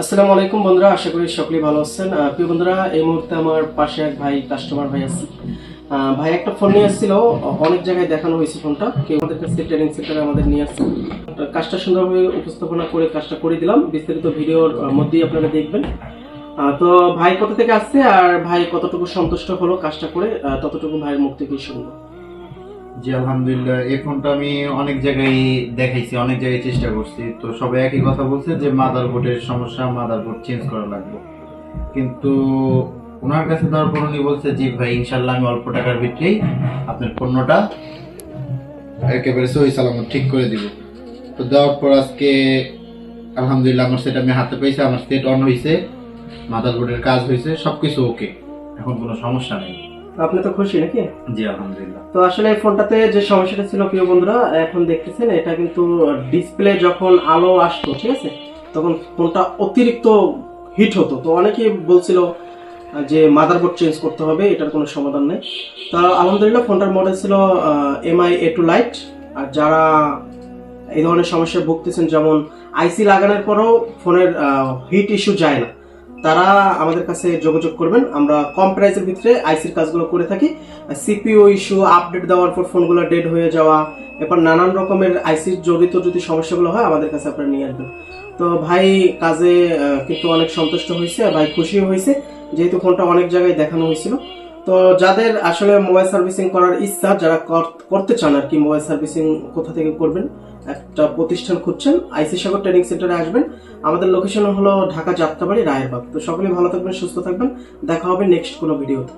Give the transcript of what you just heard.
আসসালামু আলাইকুম বন্ধুরা, আশা করি সকলেই ভালো আছেন। প্রিয় বন্ধুরা, এই মুহূর্তে আমার পাশে এক ভাই কাস্টমার ভাই আছে। ভাই, একটা ফোন নিয়ে এসেছিল অনেক জায়গায় দেখানো হয়েছে ফোনটা কেউ আমাদের কাছে ট্রেনিং সেন্টারে আমাদের নিয়ে আসছে। কাজটা সুন্দরভাবে উপস্থাপনা করে কাজটা করে দিলাম। বিস্তারিত ভিডিওর মধ্যেই আপনারা দেখবেন। তো ভাই কোথা থেকে আসছে আর ভাই কতটুকু সন্তুষ্ট হলো কাজটা করে? ততটুকু ভাইয়ের মুখ থেকেই শুনব। জি, আলহামদুলিল্লাহ। এই ফোনটা আমি অনেক জায়গায় দেখাইছি, অনেক জায়গায় চেষ্টা করছি। তো সবাই একই কথা বলছে যে মাদারবোর্ডের সমস্যা, মাদারবোর্ড চেঞ্জ করা লাগবে। কিন্তু ওনার কাছে দেওয়ার পর উনি বলছে, জি ভাই ইনশাল্লাহ আমি অল্প টাকার ভিতরেই আপনার পণ্যটা একেবারে সহি সালামত ঠিক করে দিব। তো দেওয়ার পর আজকে আলহামদুলিল্লাহ আমার সেট আমি হাতে পেয়েছি, আমার সেট অন হয়েছে মাদারবোর্ডের কাজ হয়েছে সবকিছু ওকে এখন কোনো সমস্যা নেই। আপনি তো খুশি নাকি? জি আলহামদুলিল্লাহ। তো আসলে এই ফোনটাতে যে সমস্যাটা ছিল প্রিয় বন্ধুরা এখন দেখতেছেন এটা কিন্তু ডিসপ্লে যখন আলো আসতো ঠিক আছে তখন ফোনটা অতিরিক্ত হিট হতো। তো অনেকেই বলছিল যে মাদারবোর্ড চেঞ্জ করতে হবে এটার কোনো সমাধান নেই। তো আলহামদুলিল্লাহ ফোনটার মডেল ছিল এমআই এ টু লাইট আর যারা এই ধরনের সমস্যায় ভুগতেছেন যেমন আইসি লাগানোর পরেও ফোনের হিট ইস্যু যায় না। তারা আমাদের কাছে যোগাযোগ করবেন। আমরা কম প্রাইসের ভিতরে আইসির কাজগুলো করে থাকি। সিপিও ইস্যু আপডেট দেওয়ার পর ফোনগুলো ডেড হয়ে যাওয়া, এরপর নানান রকমের আইসির জড়িত যদি সমস্যাগুলো হয়, আমাদের কাছে আপনারা নিয়ে আসবেন। তো ভাই, কাজে কিন্তু অনেক সন্তুষ্ট হয়েছে, ভাই খুশি হয়েছে। যেহেতু ফোনটা অনেক জায়গায় দেখানো হয়েছিল। তো যাদের আসলে মোবাইল সার্ভিসিং করার ইচ্ছা, যারা করতে চান আর কি মোবাইল সার্ভিসিং কোথা থেকে করবেন, একটা প্রতিষ্ঠান খুঁজছেন, আইসি সাগর ট্রেনিং সেন্টারে আসবেন। আমাদের লোকেশন হলো ঢাকা যাত্রাবাড়ি, রায়েরবাগ। তো সকলেই ভালো থাকবেন, সুস্থ থাকবেন। দেখা হবে নেক্সট কোনো ভিডিওতে।